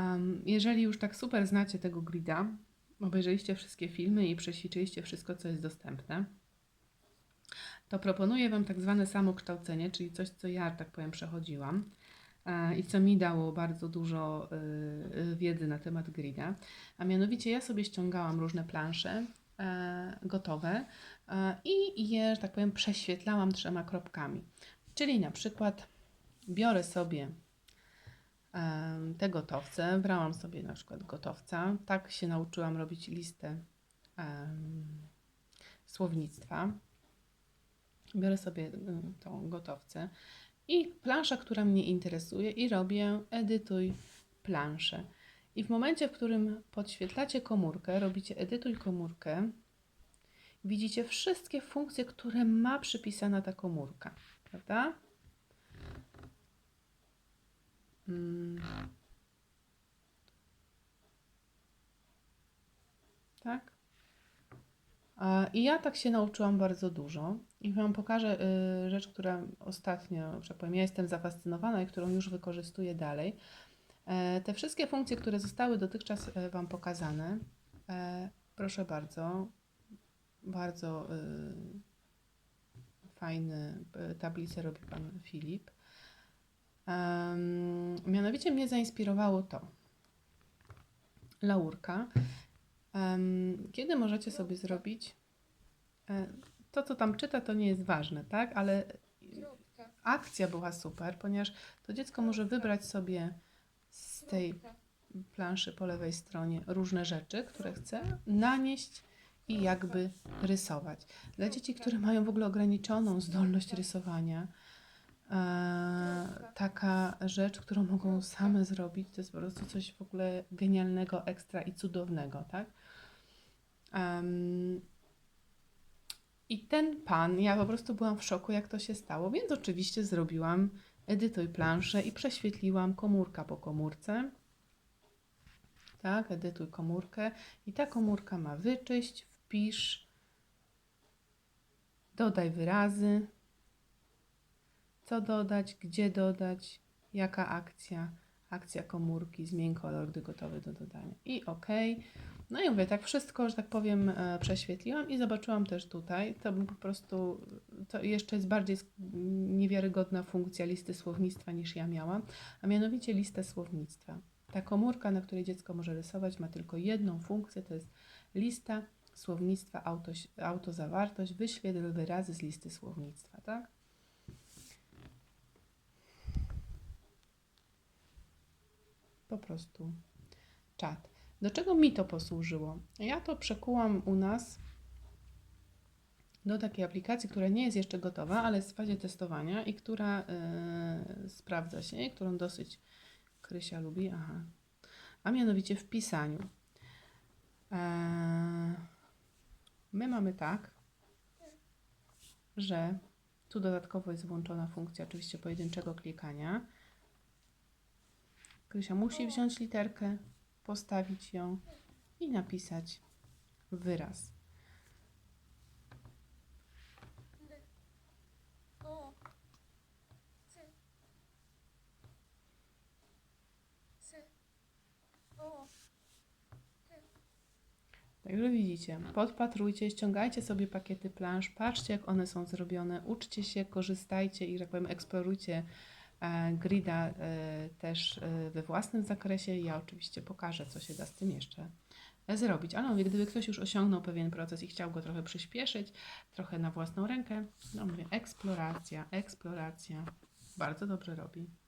Um, jeżeli już tak super znacie tego grida, obejrzeliście wszystkie filmy i przećwiczyliście wszystko, co jest dostępne, to proponuję Wam tak zwane samokształcenie, czyli coś, co ja, tak powiem, przechodziłam e, i co mi dało bardzo dużo y, wiedzy na temat grida. A mianowicie ja sobie ściągałam różne plansze e, gotowe e, i je, że tak powiem, prześwietlałam trzema kropkami. Czyli na przykład biorę sobie te gotowce, brałam sobie na przykład gotowca, tak się nauczyłam robić listę słownictwa. Biorę sobie tą gotowcę i plansza, która mnie interesuje i robię edytuj planszę. I w momencie, w którym podświetlacie komórkę, robicie edytuj komórkę, widzicie wszystkie funkcje, które ma przypisana ta komórka, prawda? Mm. Tak? I ja tak się nauczyłam bardzo dużo. I Wam pokażę y, rzecz, która ostatnio, że powiem, ja jestem zafascynowana i którą już wykorzystuję dalej. E, te wszystkie funkcje, które zostały dotychczas e, Wam pokazane, e, proszę bardzo, bardzo y, fajne y, tablice robi Pan Filip. Mianowicie mnie zainspirowało to. Laurka. Kiedy możecie sobie zrobić e, to, co tam czyta, to nie jest ważne, tak? Ale akcja była super, ponieważ to dziecko może wybrać sobie z tej planszy po lewej stronie różne rzeczy, które chce, nanieść i jakby rysować. Dla dzieci, które mają w ogóle ograniczoną zdolność rysowania, taka rzecz, którą mogą same zrobić, to jest po prostu coś w ogóle genialnego, ekstra i cudownego, tak? Em, I ten pan, ja po prostu byłam w szoku, jak to się stało, więc oczywiście zrobiłam edytuj planszę i prześwietliłam komórka po komórce. Tak, edytuj komórkę. I ta komórka ma wyczyść, wpisz, dodaj wyrazy, co dodać, gdzie dodać, jaka akcja, akcja komórki, zmień kolor, gdy gotowy do dodania. I OK. No i mówię, tak wszystko, że tak powiem, e, prześwietliłam i zobaczyłam też tutaj, to po prostu, to jeszcze jest bardziej niewiarygodna funkcja listy słownictwa niż ja miałam, a mianowicie listę słownictwa. Ta komórka, na której dziecko może rysować, ma tylko jedną funkcję, to jest lista słownictwa, auto, autozawartość, wyświetl wyrazy z listy słownictwa, tak? Po prostu czat. Do czego mi to posłużyło? Ja to przekułam u nas do takiej aplikacji, która nie jest jeszcze gotowa, ale jest w fazie testowania i która yy, sprawdza się, którą dosyć Krysia lubi. Aha. A mianowicie w pisaniu. Eee, my mamy tak, że tu dodatkowo jest włączona funkcja oczywiście pojedynczego klikania. Krysia musi wziąć literkę, postawić ją i napisać wyraz. Także widzicie, podpatrujcie, ściągajcie sobie pakiety plansz, patrzcie jak one są zrobione, uczcie się, korzystajcie i, tak powiem, eksplorujcie grida e, też e, we własnym zakresie. Ja oczywiście pokażę, co się da z tym jeszcze e, zrobić. Ale mówię, gdyby ktoś już osiągnął pewien proces i chciał go trochę przyspieszyć, trochę na własną rękę, no mówię, eksploracja, eksploracja, bardzo dobrze robi.